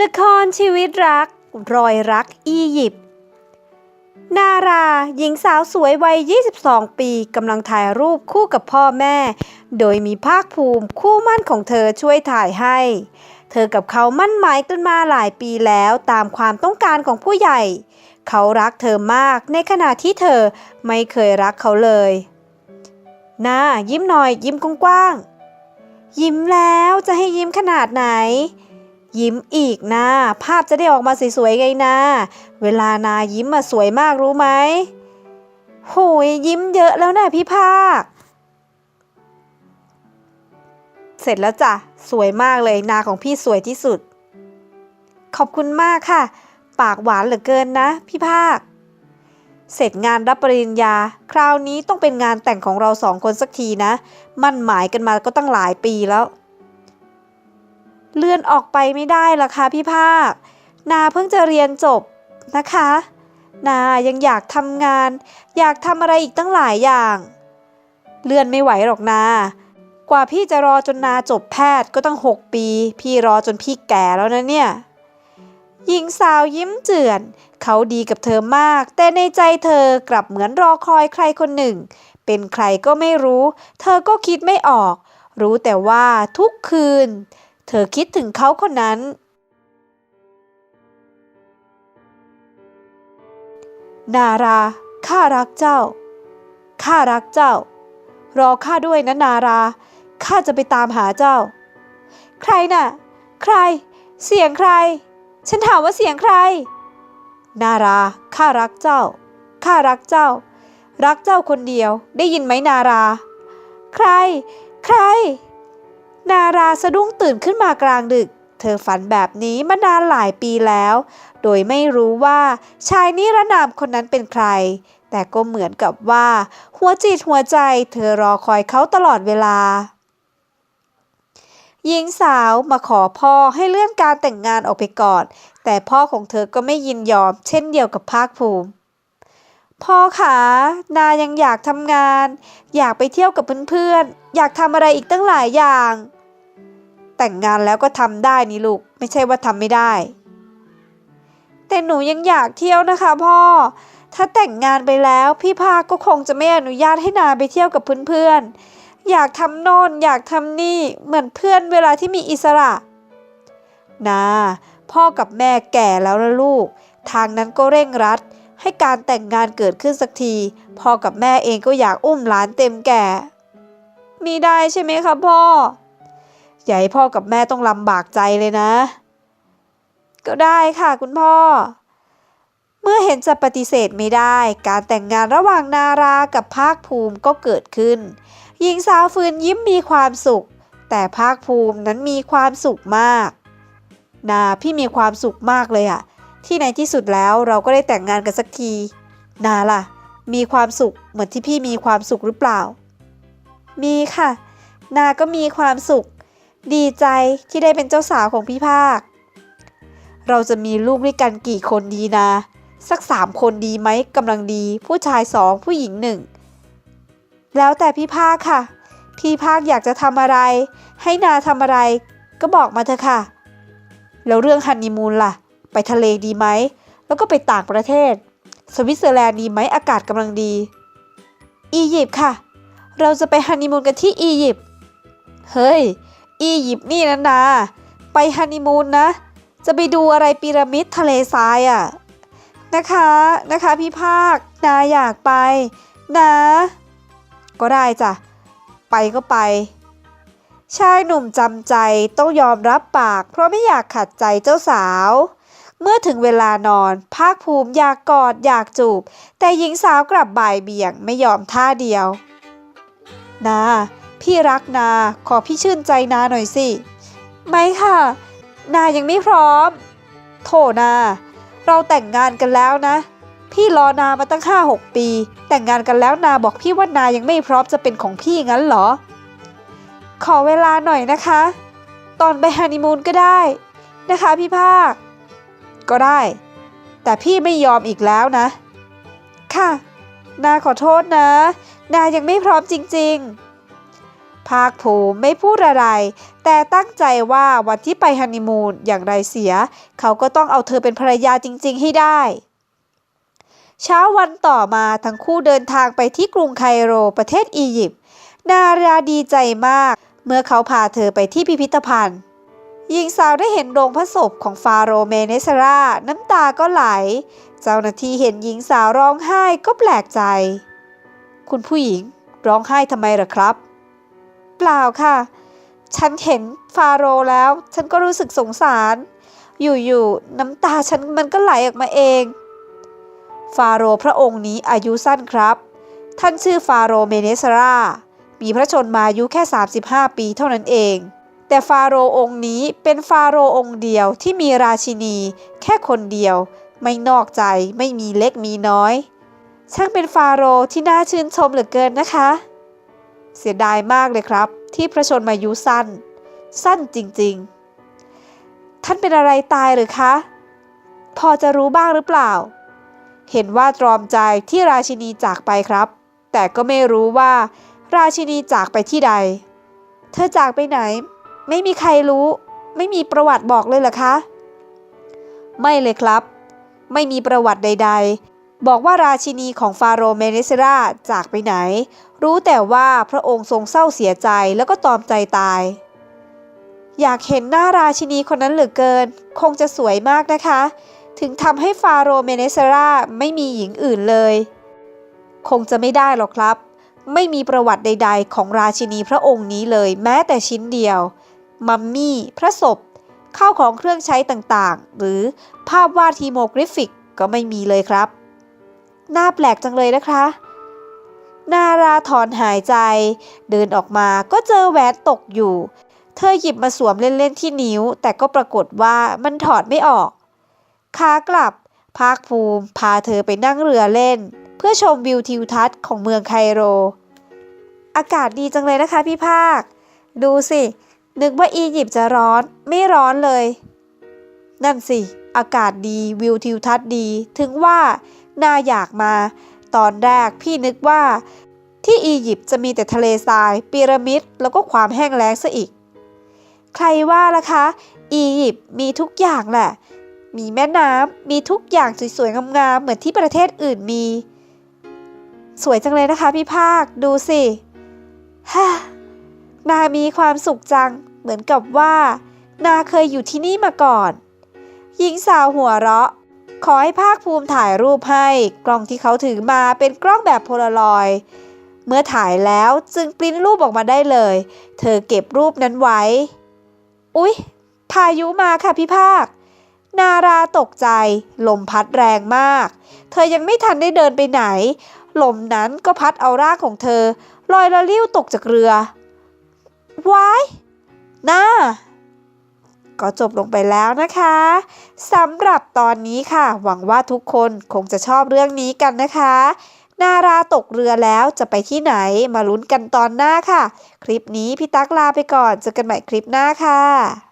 ละครชีวิตรัก รอยรักอียิปต์นาราหญิงสาวสวยวัย 22 ปีกำลังถ่ายรูปคู่กับพ่อแม่ โดยมีภาคภูมิคู่มั่นของเธอช่วยถ่ายให้ เธอกับเขามั่นหมายกันมาหลายปีแล้วตามความต้องการของผู้ใหญ่ เขารักเธอมากในขณะที่เธอไม่เคยรักเขาเลยนายิ้มหน่อยยิ้มกว้างๆยิ้มแล้วจะให้ยิ้มขนาดไหน ยิ้มอีกนะ ภาพจะได้ออกมาสวยๆไงนะ เวลานายิ้มมาสวยมากรู้ไหมโหยยิ้มเยอะแล้วนะพี่ภาค เสร็จแล้วจ้ะ สวยมากเลยนาของพี่สวยที่สุด ขอบคุณมากค่ะ ปากหวานเหลือเกินนะ พี่ภาค เสร็จงานรับปริญญา คราวนี้ต้องเป็นงานแต่งของเราสองคนสักทีนะ มั่นหมายกันมาก็ตั้งหลายปีแล้ว เลื่อนออกไปไม่ได้ล่ะคะพี่ภาค นาเพิ่งจะเรียนจบนะคะ นายังอยากทำงาน อยากทำอะไรอีกตั้งหลายอย่าง เลื่อนไม่ไหวหรอกนา กว่าพี่จะรอจนนาจบแพทย์ก็ตั้งหกปี พี่รอจนพี่แก่แล้วนะเนี่ยหญิงสาวยิ้มเจือน เขาดีกับเธอมาก แต่ในใจเธอกลับเหมือนรอคอยใครคนหนึ่ง เป็นใครก็ไม่รู้ เธอก็คิดไม่ออก รู้แต่ว่าทุกคืน เธอคิดถึงเขาคนนั้น นารา ข้ารักเจ้า ข้ารักเจ้า รอข้าด้วยนะนารา ข้าจะไปตามหาเจ้า ใครน่ะ ใคร เสียงใคร ฉันถามว่าเสียงใคร นารา ข้ารักเจ้า ข้ารักเจ้า รักเจ้าคนเดียว ได้ยินไหมนารา ใคร ใคร นาราสะดุ้งตื่นขึ้นมากลางดึก เธอฝันแบบนี้มานานหลายปีแล้ว โดยไม่รู้ว่าชายนิรนามคนนั้นเป็นใคร แต่ก็เหมือนกับว่า หัวจิตหัวใจเธอรอคอยเขาตลอดเวลาหญิงสาวมาขอพ่อให้เลื่อนการแต่งงานออกไปก่อน แต่พ่อของเธอก็ไม่ยินยอม เช่นเดียวกับภาคภูมิ พ่อขานายังอยากทำงาน อยากไปเที่ยวกับเพื่อนๆ อยากทำอะไรอีกตั้งหลายอย่าง แต่งงานแล้วก็ทำได้นี่ลูก ไม่ใช่ว่าทำไม่ได้ แต่หนูยังอยากเที่ยวนะคะพ่อ ถ้าแต่งงานไปแล้วพี่ภาคก็คงจะไม่อนุญาตให้นาไปเที่ยวกับเพื่อนๆ อยากทำโน่นอยากทำนี่เหมือนเพื่อนเวลาที่มีอิสระ นาพ่อกับแม่แก่แล้วนะลูก ทางนั้นก็เร่งรัด ให้การแต่งงานเกิดขึ้นสักที พ่อกับแม่เองก็อยากอุ้มหลานเต็มแก่ มีได้ใช่ไหมครับพ่อ อย่าให้พ่อกับแม่ต้องลำบากใจเลยนะ ก็ได้ค่ะคุณพ่อ เมื่อเห็นจะปฏิเสธไม่ได้ การแต่งงานระหว่างนารากับภาคภูมิก็เกิดขึ้น หญิงสาวฟืนยิ้มมีความสุข แต่ภาคภูมินั้นมีความสุขมาก นาพี่มีความสุขมากเลยอะที่ในที่สุดแล้วเราก็ได้แต่งงานกันสักที นาล่ะ มีความสุขเหมือนที่พี่มีความสุขหรือเปล่า มีค่ะ นาก็มีความสุข ดีใจที่ได้เป็นเจ้าสาวของพี่ภาค เราจะมีลูกด้วยกันกี่คนดีนาสักสามคนดีไหมกำลังดี ผู้ชายสองผู้หญิงหนึ่ง แล้วแต่พี่ภาคค่ะ พี่ภาคอยากจะทำอะไร ให้นาทำอะไร ก็บอกมาเถอะค่ะ แล้วเรื่องฮันนีมูนล่ะ ไปทะเลดีไหม แล้วก็ไปต่างประเทศ สวิตเซอร์แลนด์ดีไหมอากาศกำลังดี อียิปต์ค่ะ เราจะไปฮันนีมูนกันที่อียิปต์ เฮ้ย อียิปต์นี่นะนาไปฮันนีมูนนะ จะไปดูอะไรพีระมิดทะเลทรายอะ่ะนะคะนะคะพี่ภาคนาอยากไป นะ ก็ได้จ้ะ ไปก็ไป ชายหนุ่มจำใจต้องยอมรับปาก เพราะไม่อยากขัดใจเจ้าสาว เมื่อถึงเวลานอน ภาคภูมิอยากกอดอยากจูบ แต่หญิงสาวกลับบ่ายเบี่ยงไม่ยอมท่าเดียวนา พี่รักนาขอพี่ชื่นใจนาหน่อยสิ ไม่ค่ะ นายังไม่พร้อม โถนา เราแต่งงานกันแล้วนะ พี่รอนามาตั้งห้าหกปี แต่งงานกันแล้วนาบอกพี่ว่านายังไม่พร้อมจะเป็นของพี่งั้นเหรอ ขอเวลาหน่อยนะคะ ตอนไปฮันนีมูนก็ได้ นะคะพี่ภาค ก็ได้ แต่พี่ไม่ยอมอีกแล้วนะ ค่ะ นาขอโทษนะ นายังไม่พร้อมจริง ภาคภูมิไม่พูดอะไร แต่ตั้งใจว่าวันที่ไปฮันนีมูนอย่างไรเสีย เขาก็ต้องเอาเธอเป็นภรรยาจริง ๆ ให้ได้ เช้าวันต่อมาทั้งคู่เดินทางไปที่กรุงไคโรประเทศอียิปต์นาราดีใจมาก เมื่อเขาพาเธอไปที่พิพิธภัณฑ์หญิงสาวได้เห็นโรงพระศพของฟาโรห์เมเนสราน้ำตาก็ไหล เจ้าหน้าที่เห็นหญิงสาวร้องไห้ก็แปลกใจ คุณผู้หญิงร้องไห้ทำไมเหรอครับ เปล่าค่ะ ฉันเห็นฟาโรแล้ว ฉันก็รู้สึกสงสาร อยู่ๆน้ำตาฉันมันก็ไหลออกมาเอง ฟาโรพระองค์นี้อายุสั้นครับ ท่านชื่อฟาโรเมเนสรา มีพระชนมายุแค่ 35 ปีเท่านั้นเอง แต่ฟาโรองค์นี้เป็นฟาโรองค์เดียวที่มีราชินี แค่คนเดียว ไม่นอกใจไม่มีเล็กมีน้อย ช่างเป็นฟาโรที่น่าชื่นชมเหลือเกินนะคะ เสียดายมากเลยครับ ที่พระชนมายุสั้น สั้นจริงๆ ท่านเป็นอะไรตายหรือคะ พอจะรู้บ้างหรือเปล่า เห็นว่าตรอมใจที่ราชินีจากไปครับ แต่ก็ไม่รู้ว่า ราชินีจากไปที่ใด เธอจากไปไหน ไม่มีใครรู้ ไม่มีประวัติบอกเลยเหรอคะ ไม่เลยครับ ไม่มีประวัติใด ๆบอกว่าราชินีของฟาโรห์เมเนเซราจากไปไหนรู้แต่ว่าพระองค์ทรงเศร้าเสียใจแล้วก็ตอมใจตาย อยากเห็นหน้าราชินีคนนั้นเหลือเกิน คงจะสวยมากนะคะ ถึงทำให้ฟาโรห์เมเนเซราไม่มีหญิงอื่นเลย คงจะไม่ได้หรอกครับ ไม่มีประวัติใด ๆ ของราชินีพระองค์นี้เลยแม้แต่ชิ้นเดียว มัมมี่ พระศพข้าวของเครื่องใช้ต่างๆ หรือภาพวาดฮีโมกริฟิกก็ไม่มีเลยครับ น่าแปลกจังเลยนะคะ นาราถอนหายใจ เดินออกมาก็เจอแหวนตกอยู่ เธอหยิบมาสวมเล่นๆที่นิ้ว แต่ก็ปรากฏว่ามันถอดไม่ออกขากลับ ภาคภูมิพาเธอไปนั่งเรือเล่น เพื่อชมวิวทิวทัศน์ของเมืองไคโร อากาศดีจังเลยนะคะพี่ภาค ดูสิ นึกว่าอียิปต์จะร้อนไม่ร้อนเลย นั่นสิ อากาศดีวิวทิวทัศน์ดี ถึงว่าน่าอยากมา ตอนแรกพี่นึกว่า ที่อียิปต์จะมีแต่ทะเลทราย พีระมิด แล้วก็ความแห้งแล้งซะอีก ใครว่าล่ะคะ อียิปต์มีทุกอย่างแหละ มีแม่น้ำมีทุกอย่างสวยๆงามๆเหมือนที่ประเทศอื่นมี สวยจังเลยนะคะพี่ภาคดูสิฮ่านามีความสุขจัง เหมือนกับว่า นาเคยอยู่ที่นี่มาก่อน หญิงสาวหัวเราะ ขอให้ภาคภูมิถ่ายรูปให้ กล้องที่เขาถือมาเป็นกล้องแบบโพลารอยด์เมื่อถ่ายแล้วจึงปริ้นรูปออกมาได้เลย เธอเก็บรูปนั้นไว้ อุ๊ย พายุมาค่ะพี่ภาค นาราตกใจ ลมพัดแรงมาก เธอยังไม่ทันได้เดินไปไหน ลมนั้นก็พัดเอาร่างของเธอ ลอยละลิ้วตกจากเรือ ว้ายน่า ก็จบลงไปแล้วนะคะสำหรับตอนนี้ค่ะ หวังว่าทุกคนคงจะชอบเรื่องนี้กันนะคะ นาราตกเรือแล้วจะไปที่ไหนมาลุ้นกันตอนหน้าค่ะ คลิปนี้พี่ตั๊กลาไปก่อนเจอกันใหม่คลิปหน้าค่ะ